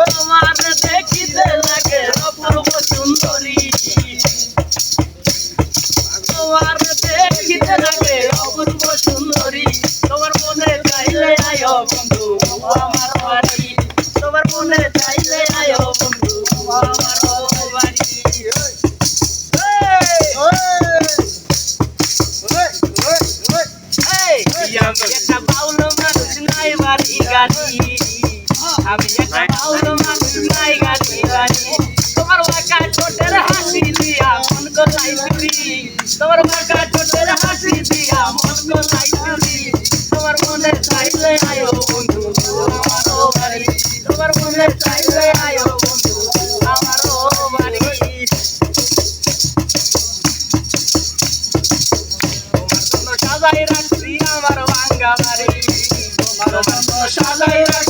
তোমার দেখিতে লাগে অপূর্ব সুন্দরী তোমার দেখিতে লাগে অপূর্ব সুন্দরী তোমার মনে চাইলে আয়ো বন্ধু আমার বাড়ি তোমার মনে আয়ো বন্ধু আমার বাড়ি একটা বাউল মানুষ নাই বাড়ি আমি একটা ভালো মানুষ নাই গাড়ি তোমার বাঁকা ছোটের হাসি দিয়া মন কোথায় চুরি তোমার বাঁকা ছোটের হাসি দিয়া মন কোথায় চুরি তোমার মনের চাইলে আয়ো বন্ধু, আমারও বাড়ি। তোমার মনের চাইলে আয়ো বন্ধু, আমারও বাড়ি। তোমার জন্য সাজাই রাখছি আমার বাঙ্গা বাড়ি। তোমার জন্য সাজাই রাখছি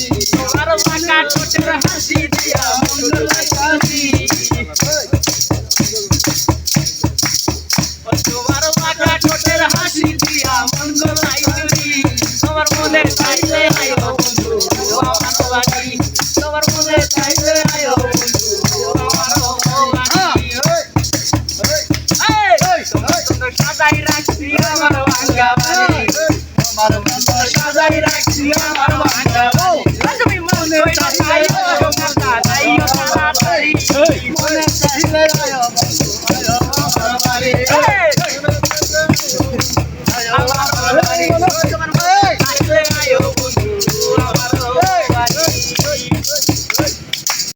তোমার বাঁকা ঠোঁটের হাসি দিয়া মন লাগাছি তোমার বাঁকা ঠোঁটের হাসি দিয়া মন লাগাছি তোমার মনে চাইলে আয়ো বন্ধু আমার বাড়ি তোমার মনে চাইলে আয়ো বন্ধু সাজাই রাখছি আমার ভাঙ্গা বাড়ি আমার মন সাজাই রাখছি আমার い。